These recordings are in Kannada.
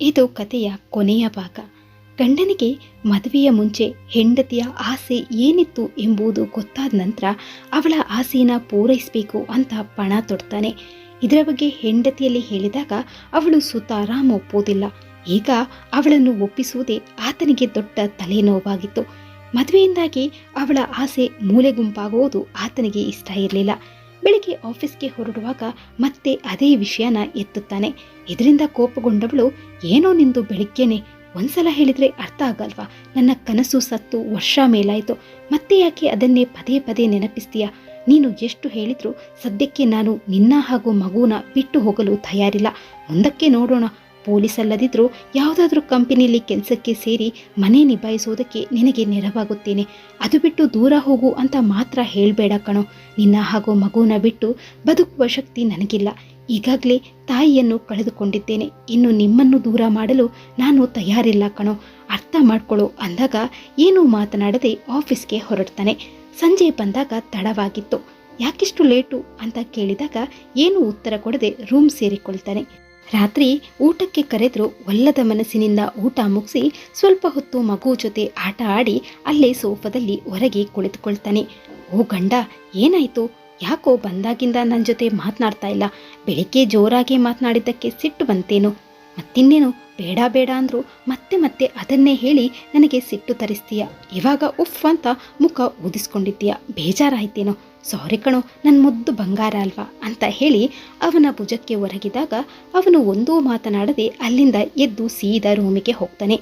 ಇದು ಕಥೆಯ ಕೊನೆಯ ಭಾಗ. ಗಂಡನಿಗೆ ಮದುವೆಯ ಮುಂಚೆ ಹೆಂಡತಿಯ ಆಸೆ ಏನಿತ್ತು ಎಂಬುದು ಗೊತ್ತಾದ ನಂತರ ಅವಳ ಆಸೆಯನ್ನು ಪೂರೈಸಬೇಕು ಅಂತ ಪಣ ತೊಡ್ತಾನೆ. ಇದರ ಬಗ್ಗೆ ಹೆಂಡತಿಯಲ್ಲಿ ಹೇಳಿದಾಗ ಅವಳು ಸುತಾರಾಮ್ ಒಪ್ಪೋದಿಲ್ಲ ಈಗ ಅವಳನ್ನು ಒಪ್ಪಿಸುವುದೇ ಆತನಿಗೆ ದೊಡ್ಡ ತಲೆನೋವಾಗಿತ್ತು. ಮದುವೆಯಿಂದಾಗಿ ಅವಳ ಆಸೆ ಮೂಲೆಗುಂಪಾಗುವುದು ಆತನಿಗೆ ಇಷ್ಟ ಇರಲಿಲ್ಲ. ಬೆಳಿಗ್ಗೆ ಆಫೀಸ್ಗೆ ಹೊರಡುವಾಗ ಮತ್ತೆ ಅದೇ ವಿಷಯನ ಎತ್ತುತ್ತಾನೆ. ಇದರಿಂದ ಕೋಪಗೊಂಡವಳು, ಏನೋ ನಿಂದು ಬೆಳಿಗ್ಗೆನೆ, ಒಂದ್ಸಲ ಹೇಳಿದ್ರೆ ಅರ್ಥ ಆಗಲ್ವಾ? ನನ್ನ ಕನಸು ಸತ್ತು ವರ್ಷ ಮೇಲಾಯಿತು. ಮತ್ತೆ ಯಾಕೆ ಅದನ್ನೇ ಪದೇ ಪದೇ ನೆನಪಿಸ್ತೀಯ? ನೀನು ಎಷ್ಟು ಹೇಳಿದ್ರು ಸದ್ಯಕ್ಕೆ ನಾನು ನಿನ್ನ ಹಾಗೂ ಮಗುವನ್ನ ಬಿಟ್ಟು ಹೋಗಲು ತಯಾರಿಲ್ಲ. ಮುಂದಕ್ಕೆ ನೋಡೋಣ ಪೊಲೀಸ್ ಅಲ್ಲದಿದ್ದರೂ ಯಾವುದಾದ್ರೂ ಕಂಪನಿಯಲ್ಲಿ ಕೆಲಸಕ್ಕೆ ಸೇರಿ ಮನೆ ನಿಭಾಯಿಸುವುದಕ್ಕೆ ನಿನಗೆ ನೆರವಾಗುತ್ತೇನೆ. ಅದು ಬಿಟ್ಟು ದೂರ ಹೋಗು ಅಂತ ಮಾತ್ರ ಹೇಳಬೇಡ ಕಣೋ. ನಿನ್ನ ಹಾಗೂ ಮಗುವನ್ನ ಬಿಟ್ಟು ಬದುಕುವ ಶಕ್ತಿ ನನಗಿಲ್ಲ. ಈಗಾಗಲೇ ತಾಯಿಯನ್ನು ಕಳೆದುಕೊಂಡಿದ್ದೇನೆ. ಇನ್ನು ನಿಮ್ಮನ್ನು ದೂರ ಮಾಡಲು ನಾನು ತಯಾರಿಲ್ಲ ಕಣೋ. ಅರ್ಥ ಮಾಡ್ಕೊಳ್ಳೋ ಅಂದಾಗ ಏನೂ ಮಾತನಾಡದೆ ಆಫೀಸ್ಗೆ ಹೊರಡ್ತಾನೆ. ಸಂಜೆ ಬಂದಾಗ ತಡವಾಗಿತ್ತು. ಯಾಕಿಷ್ಟು ಲೇಟು ಅಂತ ಕೇಳಿದಾಗ ಏನು ಉತ್ತರ ಕೊಡದೆ ರೂಮ್ ಸೇರಿಕೊಳ್ತಾನೆ. ರಾತ್ರಿ ಊಟಕ್ಕೆ ಕರೆದ್ರು ಒಲ್ಲದ ಮನಸ್ಸಿನಿಂದ ಊಟ ಮುಗಿಸಿ ಸ್ವಲ್ಪ ಹೊತ್ತು ಮಗು ಜೊತೆ ಆಟ ಆಡಿ ಅಲ್ಲೇ ಸೋಫಾದಲ್ಲಿ ಹೊರಗೆ ಕುಳಿತುಕೊಳ್ತಾನೆ. ಓ ಗಂಡ, ಏನಾಯ್ತು? ಯಾಕೋ ಬಂದಾಗಿಂದ ನನ್ನ ಜೊತೆ ಮಾತನಾಡ್ತಾ ಇಲ್ಲ. ಬೆಳಿಗ್ಗೆ ಜೋರಾಗಿ ಮಾತನಾಡಿದ್ದಕ್ಕೆ ಸಿಟ್ಟು ಬಂತೇನು? ಮತ್ತಿನ್ನೇನು? ಬೇಡ ಬೇಡ ಅಂದರು ಮತ್ತೆ ಮತ್ತೆ ಅದನ್ನೇ ಹೇಳಿ ನನಗೆ ಸಿಟ್ಟು ತರಿಸ್ತೀಯ. ಇವಾಗ ಉಫ್ ಅಂತ ಮುಖ ಊದಿಸ್ಕೊಂಡಿದ್ದೀಯ. ಬೇಜಾರಾಯ್ತೇನೋ. ಸಾರಿ ಕಣೋ ನನ್ನ ಮುದ್ದು ಬಂಗಾರ ಅಲ್ವಾ ಅಂತ ಹೇಳಿ ಅವನ ಭುಜಕ್ಕೆ ಒರಗಿದಾಗ ಅವನು ಒಂದೂ ಮಾತನಾಡದೆ ಅಲ್ಲಿಂದ ಎದ್ದು ಸೀದಾ ರೂಮಿಗೆ ಹೋಗ್ತಾನೆ.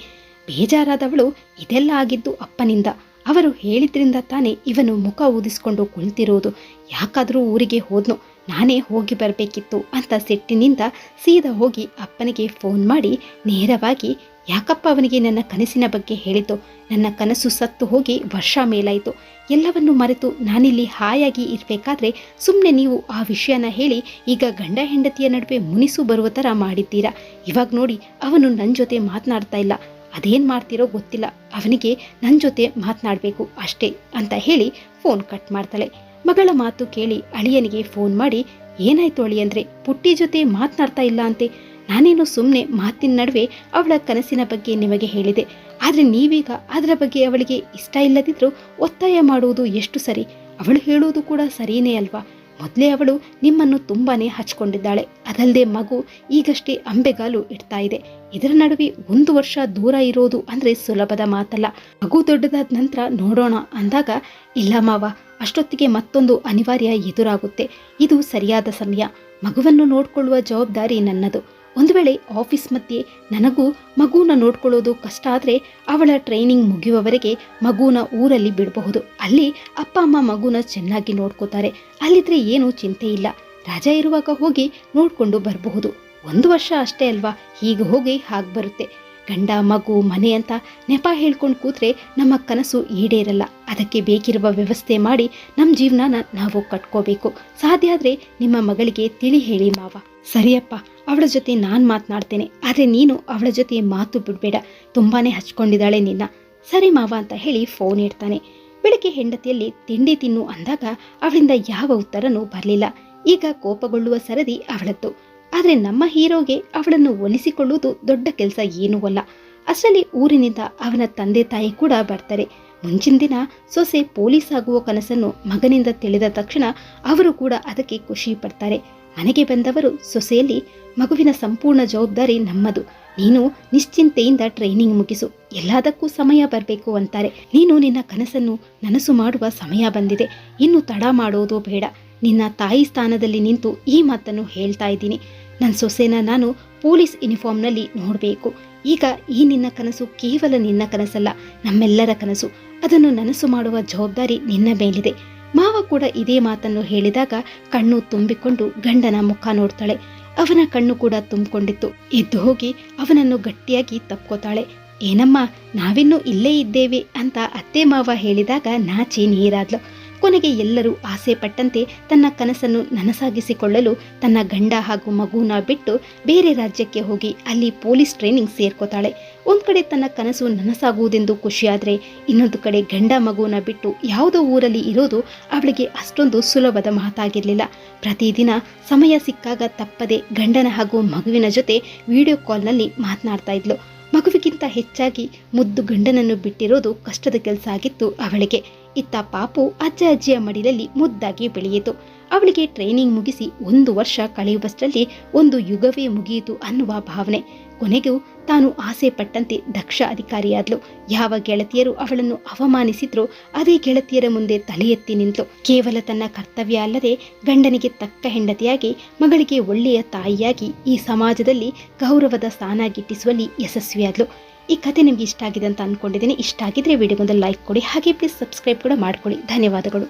ಬೇಜಾರಾದವಳು ಇದೆಲ್ಲ ಆಗಿದ್ದು ಅಪ್ಪನಿಂದ. ಅವರು ಹೇಳಿದ್ರಿಂದ ತಾನೇ ಇವನು ಮುಖ ಊದಿಸ್ಕೊಂಡು ಕುಳಿತಿರೋದು. ಯಾಕಾದರೂ ಊರಿಗೆ ಹೋದ್ನೋ. ನಾನೇ ಹೋಗಿ ಬರಬೇಕಿತ್ತು ಅಂತ ಸಿಟ್ಟಿನಿಂದ ಸೀದಾ ಹೋಗಿ ಅಪ್ಪನಿಗೆ ಫೋನ್ ಮಾಡಿ, ನೇರವಾಗಿ, ಯಾಕಪ್ಪ ಅವನಿಗೆ ನನ್ನ ಕನಸಿನ ಬಗ್ಗೆ ಹೇಳಿತು ನನ್ನ ಕನಸು ಸತ್ತು ಹೋಗಿ ವರ್ಷ ಮೇಲಾಯಿತು. ಎಲ್ಲವನ್ನು ಮರೆತು ನಾನಿಲ್ಲಿ ಹಾಯಾಗಿ ಇರಬೇಕಾದ್ರೆ ಸುಮ್ಮನೆ ನೀವು ಆ ವಿಷಯನ ಹೇಳಿ, ಈಗ ಗಂಡ ಹೆಂಡತಿಯ ನಡುವೆ ಮುನಿಸು ಬರುವ ಥರ ಮಾಡಿದ್ದೀರಾ? ಇವಾಗ ನೋಡಿ ಅವನು ನನ್ನ ಜೊತೆ ಮಾತನಾಡ್ತಾ ಇಲ್ಲ. ಅದೇನು ಮಾಡ್ತಿರೋ ಗೊತ್ತಿಲ್ಲ. ಅವನಿಗೆ ನನ್ನ ಜೊತೆ ಮಾತನಾಡಬೇಕು ಅಷ್ಟೇ ಅಂತ ಹೇಳಿ ಫೋನ್ ಕಟ್ ಮಾಡ್ತಾಳೆ. ಮಗಳ ಮಾತು ಕೇಳಿ ಅಳಿಯನಿಗೆ ಫೋನ್ ಮಾಡಿ, ಏನಾಯ್ತು ಅಳಿ ಅಂದ್ರೆ? ಪುಟ್ಟಿ ಜೊತೆ ಮಾತನಾಡ್ತಾ ಇಲ್ಲ ಅಂತೆ. ನಾನೇನು ಸುಮ್ಮನೆ ಮಾತಿನ ನಡುವೆ ಅವಳ ಕನಸಿನ ಬಗ್ಗೆ ನಿಮಗೆ ಹೇಳಿದೆ. ಆದರೆ ನೀವೀಗ ಅದರ ಬಗ್ಗೆ ಅವಳಿಗೆ ಇಷ್ಟ ಇಲ್ಲದಿದ್ರೂ ಒತ್ತಾಯ ಮಾಡುವುದು ಎಷ್ಟು ಸರಿ? ಅವಳು ಹೇಳುವುದು ಕೂಡ ಸರಿಯೇ ಅಲ್ವಾ? ಮೊದಲೇ ಅವಳು ನಿಮ್ಮನ್ನು ತುಂಬಾನೇ ಹಚ್ಕೊಂಡಿದ್ದಾಳೆ. ಅದಲ್ಲದೆ ಮಗು ಈಗಷ್ಟೇ ಅಂಬೆಗಾಲು ಇಡ್ತಾ ಇದೆ. ಇದರ ನಡುವೆ ಒಂದು ವರ್ಷ ದೂರ ಇರೋದು ಅಂದ್ರೆ ಸುಲಭದ ಮಾತಲ್ಲ. ಮಗು ದೊಡ್ಡದಾದ ನಂತರ ನೋಡೋಣ ಅಂದಾಗ, ಇಲ್ಲ ಮಾವ ಅಷ್ಟೊತ್ತಿಗೆ ಮತ್ತೊಂದು ಅನಿವಾರ್ಯ ಎದುರಾಗುತ್ತೆ. ಇದು ಸರಿಯಾದ ಸಮಯ. ಮಗುವನ್ನು ನೋಡಿಕೊಳ್ಳುವ ಜವಾಬ್ದಾರಿ ನನ್ನದು. ಒಂದು ವೇಳೆ ಆಫೀಸ್ ಮಧ್ಯೆ ನನಗೂ ಮಗುವನ್ನ ನೋಡ್ಕೊಳ್ಳೋದು ಕಷ್ಟ ಆದರೆ ಅವಳ ಟ್ರೈನಿಂಗ್ ಮುಗಿಯುವವರೆಗೆ ಮಗುವನ್ನ ಊರಲ್ಲಿ ಬಿಡಬಹುದು. ಅಲ್ಲಿ ಅಪ್ಪ, ಅಮ್ಮ ಮಗುನ ಚೆನ್ನಾಗಿ ನೋಡ್ಕೋತಾರೆ. ಅಲ್ಲಿದ್ರೆ ಏನೂ ಚಿಂತೆ ಇಲ್ಲ. ರಜ ಇರುವಾಗ ಹೋಗಿ ನೋಡಿಕೊಂಡು ಬರಬಹುದು. ಒಂದು ವರ್ಷ ಅಷ್ಟೇ ಅಲ್ವಾ? ಹೀಗೆ ಹೋಗಿ ಹಾಗೆ ಬರುತ್ತೆ. ಗಂಡ, ಮಗು, ಮನೆ ಅಂತ ನೆಪ ಹೇಳ್ಕೊಂಡು ಕೂತ್ರೆ ನಮ್ಮ ಕನಸು ಈಡೇರಲ್ಲ. ಅದಕ್ಕೆ ಬೇಕಿರುವ ವ್ಯವಸ್ಥೆ ಮಾಡಿ ನಮ್ಮ ಜೀವನನ ನಾವು ಕಟ್ಕೋಬೇಕು. ಸಾಧ್ಯ ಆದರೆ ನಿಮ್ಮ ಮಗಳಿಗೆ ತಿಳಿ ಹೇಳಿ ಮಾವ. ಸರಿಯಪ್ಪ, ಅವಳ ಜೊತೆ ನಾನು ಮಾತನಾಡ್ತೇನೆ. ಆದರೆ ನೀನು ಅವಳ ಜೊತೆ ಮಾತು ಬಿಡಬೇಡ. ತುಂಬಾನೇ ಹಚ್ಕೊಂಡಿದ್ದಾಳೆ ನಿನ್ನ. ಸರಿ ಮಾವ ಅಂತ ಹೇಳಿ ಫೋನ್ ಇಡ್ತಾನೆ. ಬೆಳಗ್ಗೆ ಹೆಂಡತಿಯಲ್ಲಿ ತಿಂಡಿ ತಿನ್ನು ಅಂದಾಗ ಅವಳಿಂದ ಯಾವ ಉತ್ತರನೂ ಬರಲಿಲ್ಲ. ಈಗ ಕೋಪಗೊಳ್ಳುವ ಸರದಿ ಅವಳದ್ದು. ಆದರೆ ನಮ್ಮ ಹೀರೋಗೆ ಅವಳನ್ನು ಒಲಿಸಿಕೊಳ್ಳುವುದು ದೊಡ್ಡ ಕೆಲಸ ಏನೂ ಅಲ್ಲ. ಅಷ್ಟರಲ್ಲಿ ಊರಿನಿಂದ ಅವನ ತಂದೆ ತಾಯಿ ಕೂಡ ಬರ್ತಾರೆ. ಮುಂಚಿನ ದಿನ ಸೊಸೆ ಪೊಲೀಸ್ ಆಗುವ ಕನಸನ್ನು ಮಗನಿಂದ ತಿಳಿದ ತಕ್ಷಣ ಅವರು ಕೂಡ ಅದಕ್ಕೆ ಖುಷಿ ಪಡ್ತಾರೆ. ಮನೆಗೆ ಬಂದವರು ಸೊಸೆಯಲ್ಲಿ, ಮಗುವಿನ ಸಂಪೂರ್ಣ ಜವಾಬ್ದಾರಿ ನಮ್ಮದು. ನೀನು ನಿಶ್ಚಿಂತೆಯಿಂದ ಟ್ರೈನಿಂಗ್ ಮುಗಿಸು. ಎಲ್ಲದಕ್ಕೂ ಸಮಯ ಬರಬೇಕು ಅಂತಾರೆ. ನೀನು ನಿನ್ನ ಕನಸನ್ನು ನನಸು ಮಾಡುವ ಸಮಯ ಬಂದಿದೆ. ಇನ್ನು ತಡ ಮಾಡೋದು ಬೇಡ. ನಿನ್ನ ತಾಯಿ ಸ್ಥಾನದಲ್ಲಿ ನಿಂತು ಈ ಮಾತನ್ನು ಹೇಳ್ತಾ ಇದ್ದೀನಿ. ನನ್ನ ಸೊಸೆನ ನಾನು ಪೊಲೀಸ್ ಯೂನಿಫಾರ್ಮ್ನಲ್ಲಿ ನೋಡಬೇಕು. ಈಗ ಈ ನಿನ್ನ ಕನಸು ಕೇವಲ ನಿನ್ನ ಕನಸಲ್ಲ, ನಮ್ಮೆಲ್ಲರ ಕನಸು. ಅದನ್ನು ನನಸು ಮಾಡುವ ಜವಾಬ್ದಾರಿ ನಿನ್ನ ಮೇಲಿದೆ. ಮಾವ ಕೂಡ ಇದೇ ಮಾತನ್ನು ಹೇಳಿದಾಗ ಕಣ್ಣು ತುಂಬಿಕೊಂಡು ಗಂಡನ ಮುಖ ನೋಡ್ತಾಳೆ. ಅವನ ಕಣ್ಣು ಕೂಡ ತುಂಬಿಕೊಂಡಿತ್ತು. ಎದ್ದು ಹೋಗಿ ಅವನನ್ನು ಗಟ್ಟಿಯಾಗಿ ತಪ್ಕೋತಾಳೆ. ಏನಮ್ಮ, ನಾವಿನ್ನೂ ಇಲ್ಲೇ ಇದ್ದೇವೆ ಅಂತ ಅತ್ತೆ ಮಾವ ಹೇಳಿದಾಗ ನಾಚಿ ನೀರಾದ್ಲು. ಕೊನೆಗೆ ಎಲ್ಲರೂ ಆಸೆ ಪಟ್ಟಂತೆ ತನ್ನ ಕನಸನ್ನು ನನಸಾಗಿಸಿಕೊಳ್ಳಲು ತನ್ನ ಗಂಡ ಹಾಗೂ ಮಗುವನ್ನ ಬಿಟ್ಟು ಬೇರೆ ರಾಜ್ಯಕ್ಕೆ ಹೋಗಿ ಅಲ್ಲಿ ಪೊಲೀಸ್ ಟ್ರೈನಿಂಗ್ ಸೇರ್ಕೋತಾಳೆ. ಒಂದು ಕಡೆ ತನ್ನ ಕನಸು ನನಸಾಗುವುದೆಂದು ಖುಷಿಯಾದ್ರೆ ಇನ್ನೊಂದು ಕಡೆ ಗಂಡ ಮಗುವನ್ನ ಬಿಟ್ಟು ಯಾವುದೋ ಊರಲ್ಲಿ ಇರೋದು ಅವಳಿಗೆ ಅಷ್ಟೊಂದು ಸುಲಭದ ಮಾತಾಗಿರಲಿಲ್ಲ. ಪ್ರತಿದಿನ ಸಮಯ ಸಿಕ್ಕಾಗ ತಪ್ಪದೆ ಗಂಡನ ಹಾಗೂ ಮಗುವಿನ ಜೊತೆ ವಿಡಿಯೋ ಕಾಲ್ನಲ್ಲಿ ಮಾತನಾಡ್ತಾ ಇದ್ಲು. ಮಗುವಿಗಿಂತ ಹೆಚ್ಚಾಗಿ ಮುದ್ದು ಗಂಡನನ್ನು ಬಿಟ್ಟಿರೋದು ಕಷ್ಟದ ಕೆಲಸ ಆಗಿತ್ತು ಅವಳಿಗೆ. ಇತ್ತ ಪಾಪು ಅಜ್ಜ ಅಜ್ಜಿಯ ಮಡಿಲಲ್ಲಿ ಮುದ್ದಾಗಿ ಬೆಳೆಯಿತು. ಅವಳಿಗೆ ಟ್ರೈನಿಂಗ್ ಮುಗಿಸಿ ಒಂದು ವರ್ಷ ಕಳೆಯುವಷ್ಟರಲ್ಲಿ ಒಂದು ಯುಗವೇ ಮುಗಿಯಿತು ಅನ್ನುವ ಭಾವನೆ. ಕೊನೆಗೂ ತಾನು ಆಸೆ ಪಟ್ಟಂತೆ ದಕ್ಷ ಅಧಿಕಾರಿಯಾದ್ಲು. ಯಾವ ಗೆಳತಿಯರು ಅವಳನ್ನು ಅವಮಾನಿಸಿದ್ರು ಅದೇ ಗೆಳತಿಯರ ಮುಂದೆ ತಲೆ ಎತ್ತಿ ನಿಂತು. ಕೇವಲ ತನ್ನ ಕರ್ತವ್ಯ ಅಲ್ಲದೆ ಗಂಡನಿಗೆ ತಕ್ಕ ಹೆಂಡತಿಯಾಗಿ, ಮಗಳಿಗೆ ಒಳ್ಳೆಯ ತಾಯಿಯಾಗಿ ಈ ಸಮಾಜದಲ್ಲಿ ಗೌರವದ ಸ್ಥಾನ ಗಿಟ್ಟಿಸುವಲ್ಲಿ ಯಶಸ್ವಿಯಾದ್ಲು. ಈ ಕತೆ ನಿಮ್ಗೆ ಇಷ್ಟ ಆಗಿದೆ ಅಂತ ಅನ್ಕೊಂಡಿದ್ದೀನಿ. ಇಷ್ಟ ಆಗಿದ್ರೆ ವಿಡಿಯೋಗೊಂದು ಲೈಕ್ ಕೊಡಿ. ಹಾಗೆ ಪ್ಲೀಸ್ ಸಬ್ಸ್ಕ್ರೈಬ್ ಕೂಡ ಮಾಡ್ಕೊಳ್ಳಿ. ಧನ್ಯವಾದಗಳು.